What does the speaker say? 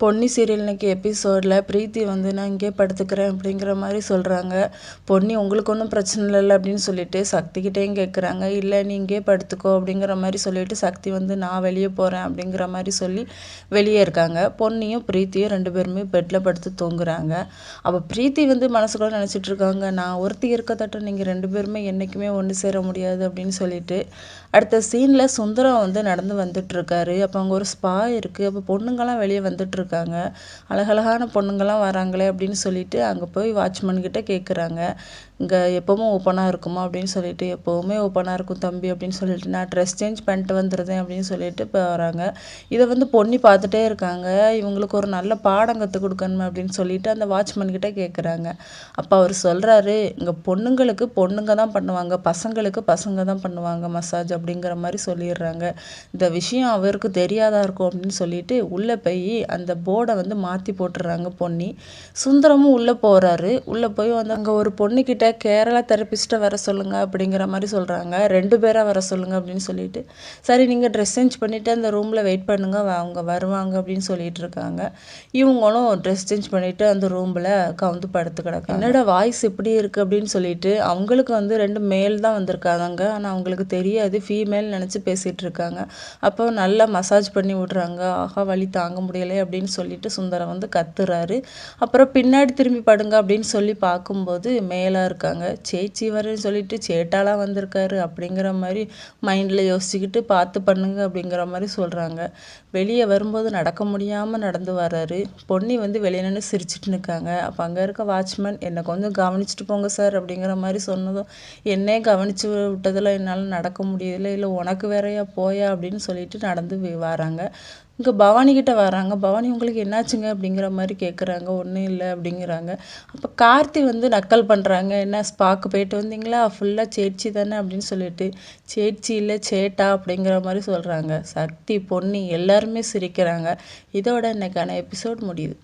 Ponni serial இன்றைக்கி எபிசோடில் பிரீத்தி வந்து நான் இங்கே படுத்துக்கிறேன் அப்படிங்கிற மாதிரி சொல்கிறாங்க பொன்னி உங்களுக்கு ஒன்றும் பிரச்சனை இல்லை அப்படின்னு சொல்லிட்டு சக்திக்கிட்டேயும் கேட்குறாங்க இல்லை நீ இங்கே படுத்துக்கோ அப்படிங்கிற மாதிரி சொல்லிட்டு சக்தி வந்து நான் வெளியே போகிறேன் அப்படிங்கிற மாதிரி சொல்லி வெளியே இருக்காங்க. பொன்னியும் பிரீத்தியும் ரெண்டு பேருமே பெட்டில் படுத்து தூங்குறாங்க. அப்போ பிரீத்தி வந்து மனசுக்குள்ள நினச்சிட்டு இருக்காங்க நான் ஒருத்தி இருக்கத்தட்ட நீங்கள் ரெண்டு பேருமே என்றைக்குமே ஒன்று சேர முடியாது அப்படின்னு சொல்லிட்டு. அடுத்த சீனில் சுந்தரம் வந்து நடந்து வந்துட்டுருக்காரு அப்போ அங்கே ஒரு ஸ்பா இருக்குது அப்போ பொண்ணுங்கள்லாம் வெளியே வந்துட்டுருக்கு இருக்காங்க. அழகழகான பொண்ணுங்கள்லாம் வராங்களே அப்படின்னு சொல்லிட்டு அங்கே போய் வாட்ச்மேன்கிட்ட கேட்குறாங்க இங்கே எப்போவும் ஓப்பனாக இருக்குமா அப்படின்னு சொல்லிட்டு எப்போவுமே ஓப்பனாக இருக்கும் தம்பி அப்படின்னு சொல்லிட்டு நான் ட்ரெஸ் சேஞ்ச் பண்ணிட்டு வந்துடுறேன் அப்படின்னு சொல்லிட்டு இப்போ வராங்க. இதை வந்து பொண்ணி பார்த்துட்டே இருக்காங்க. இவங்களுக்கு ஒரு நல்ல பாடம் கற்றுக் கொடுக்கணுமே அப்படின்னு சொல்லிட்டு அந்த வாட்ச்மேன்கிட்ட கேட்குறாங்க அப்போ அவர் சொல்கிறாரு இங்கே பொண்ணுங்களுக்கு பொண்ணுங்க தான் பண்ணுவாங்க பசங்களுக்கு பசங்க தான் பண்ணுவாங்க மசாஜ் அப்படிங்கிற மாதிரி சொல்லிடுறாங்க. இந்த விஷயம் அவருக்கு தெரியாதா இருக்கும் அப்படின்னு சொல்லிட்டு உள்ளே போய் அந்த போர்டை வந்து மாற்றி போட்டுடுறாங்க பொன்னி. சுந்தரமும் உள்ளே போகிறாரு உள்ளே போய் வந்து அங்கே ஒரு பொண்ணுக்கிட்ட கேரளா தெரப்பிஸ்ட்டை வர சொல்லுங்க அப்படிங்கிற மாதிரி சொல்கிறாங்க ரெண்டு பேராக வர சொல்லுங்க அப்படின்னு சொல்லிட்டு. சரி நீங்கள் ட்ரெஸ் சேஞ்ச் பண்ணிவிட்டு அந்த ரூமில் வெயிட் பண்ணுங்கள் அவங்க வருவாங்க அப்படின்னு சொல்லிட்டு இருக்காங்க. இவங்களும் ட்ரெஸ் சேஞ்ச் பண்ணிவிட்டு அந்த ரூமில் கவுந்து படுத்து கிடக்கு என்னோட வாய்ஸ் எப்படி இருக்குது அப்படின்னு சொல்லிட்டு அவங்களுக்கு வந்து ரெண்டு மேல் தான் வந்திருக்காங்க. ஆனால் அவங்களுக்கு தெரியாது. ஃபீமேல் நினச்சி பேசிகிட்டு இருக்காங்க. அப்போ நல்லா மசாஜ் பண்ணி விட்றாங்க. ஆஹா வலி தாங்க முடியலை அப்படின்னு சொல்லிட்டு சுந்தரம் வந்து கத்துறாரு. அப்புறம் பின்னாடி திரும்பி படுங்க அப்படின்னு சொல்லி பார்க்கும்போது மேலாக இருக்காங்க. சேச்சி வரேன்னு சொல்லிட்டு சேட்டாலாம் வந்திருக்காரு அப்படிங்கிற மாதிரி மைண்டில் யோசிச்சுக்கிட்டு பார்த்து பண்ணுங்க அப்படிங்கிற மாதிரி சொல்கிறாங்க வெளியே வரும்போது நடக்க முடியாமல் நடந்து வர்றாரு. பொன்னி வந்து வெளியே நின்று சிரிச்சிட்டு நிற்காங்க அப்போ அங்கே இருக்க வாட்ச்மேன் என்னை கொஞ்சம் கவனிச்சுட்டு போங்க சார் அப்படிங்கிற மாதிரி சொன்னதும் என்னே கவனித்து விட்டதில் என்னால் நடக்க முடியல. இல்லை உனக்கு வேறையா போயா? அப்படின்னு சொல்லிட்டு நடந்து வராங்க. இங்கே பவானிக்கிட்ட வராங்க. பவானி உங்களுக்கு என்னாச்சுங்க? அப்படிங்கிற மாதிரி கேட்குறாங்க ஒன்றும் இல்லை அப்படிங்கிறாங்க. அப்போ கார்த்தி வந்து நக்கல் பண்ணுறாங்க என்ன ஸ்பாக்கு போயிட்டு வந்தீங்களா? ஃபுல்லாக சேட்சி தானே அப்படின்னு சொல்லிட்டு. சேட்சி இல்லை சேட்டா அப்படிங்கிற மாதிரி சொல்கிறாங்க சக்தி பொன்னி எல்லாருமே சிரிக்கிறாங்க. இதோட இன்னைக்கான எபிசோட் முடியுது.